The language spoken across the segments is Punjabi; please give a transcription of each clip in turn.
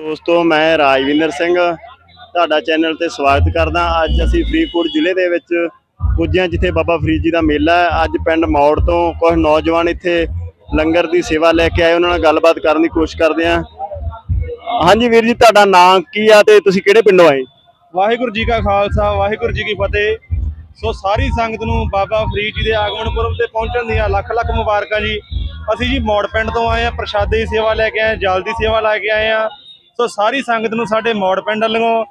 ਦੋਸਤੋ, ਮੈਂ ਰਾਜਵਿੰਦਰ ਸਿੰਘ। ਤੁਹਾਡਾ ਚੈਨਲ ਤੇ ਸਵਾਗਤ ਕਰਦਾ। ਅੱਜ ਅਸੀਂ ਫਰੀਦਕੋਟ ਜ਼ਿਲ੍ਹੇ ਦੇ ਵਿੱਚ ਪੁੱਜੇ ਹਾਂ, ਜਿੱਥੇ ਬਾਬਾ ਫਰੀਦ ਜੀ ਦਾ ਮੇਲਾ ਹੈ। ਅੱਜ ਪਿੰਡ ਮੌੜ ਤੋਂ ਕੁਝ ਨੌਜਵਾਨ ਇੱਥੇ ਲੰਗਰ ਦੀ ਸੇਵਾ ਲੈ ਕੇ ਆਏ। ਉਹਨਾਂ ਨਾਲ ਗੱਲਬਾਤ ਕਰਨ ਦੀ ਕੋਸ਼ਿਸ਼ ਕਰਦੇ ਹਾਂ। ਹਾਂਜੀ ਵੀਰ ਜੀ, ਤੁਹਾਡਾ ਨਾਮ ਕੀ ਆ ਤੇ ਤੁਸੀਂ ਕਿਹੜੇ ਪਿੰਡੋਂ ਆਏ? ਵਾਹਿਗੁਰੂ ਜੀ ਕਾ ਖਾਲਸਾ, ਵਾਹਿਗੁਰੂ ਜੀ ਕੀ ਫਤਿਹ। ਸੋ ਸਾਰੀ ਸੰਗਤ ਨੂੰ ਬਾਬਾ ਫਰੀਦ ਜੀ ਦੇ ਆਗਮਨ ਪੁਰਬ ਤੇ ਪਹੁੰਚਣ ਦੀਆਂ ਲੱਖ ਲੱਖ ਮੁਬਾਰਕਾਂ ਜੀ। ਅਸੀਂ ਜੀ ਮੌੜ ਪਿੰਡ ਤੋਂ ਆਏ ਆ ਪ੍ਰਸ਼ਾਦੇ ਦੀ ਸੇਵਾ ਲੈ ਕੇ ਆਏ ਜਲ ਦੀ ਸੇਵਾ ਲੈ ਕੇ ਆਏ ਆ ਸੋ ਸਾਰੀ ਸੰਗਤ ਨੂੰ ਸਾਡੇ ਮੌੜ ਪਿੰਡ ਵੱਲੋਂ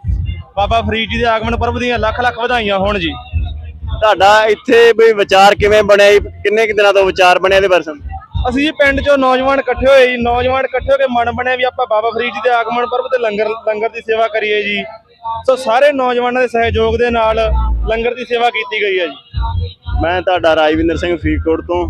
ਬਾਬਾ ਫਰੀਦ ਜੀ ਦੇ ਆਗਮਨ ਪੁਰਬ ਦੀਆਂ ਲੱਖ ਲੱਖ ਵਧਾਈਆਂ ਹੋਣ ਜੀ। ਤੁਹਾਡਾ ਇੱਥੇ ਵੀ ਵਿਚਾਰ ਕਿਵੇਂ ਬਣਿਆ ਜੀ? ਕਿੰਨੇ ਕੁ ਦਿਨਾਂ ਤੋਂ ਵਿਚਾਰ ਬਣਿਆ ਇਹਦੇ ਬਾਰੇ ਅਸੀਂ ਜੀ ਪਿੰਡ ਚੋਂ ਨੌਜਵਾਨ ਇਕੱਠੇ ਹੋਏ ਜੀ ਨੌਜਵਾਨ ਇਕੱਠੇ ਹੋ ਕੇ ਮਨ ਬਣਿਆ ਵੀ ਆਪਾਂ ਬਾਬਾ ਫਰੀਦ ਜੀ ਦੇ ਆਗਮਨ ਪੁਰਬ ਤੇ ਲੰਗਰ ਲੰਗਰ ਦੀ ਸੇਵਾ ਕਰੀਏ ਜੀ। ਸੋ ਸਾਰੇ ਨੌਜਵਾਨਾਂ ਦੇ ਸਹਿਯੋਗ ਦੇ ਨਾਲ ਲੰਗਰ ਦੀ ਸੇਵਾ ਕੀਤੀ ਗਈ ਹੈ ਜੀ। ਮੈਂ ਤੁਹਾਡਾ ਰਾਜਵਿੰਦਰ ਸਿੰਘ ਫਰੀਦਕੋਟ ਤੋਂ।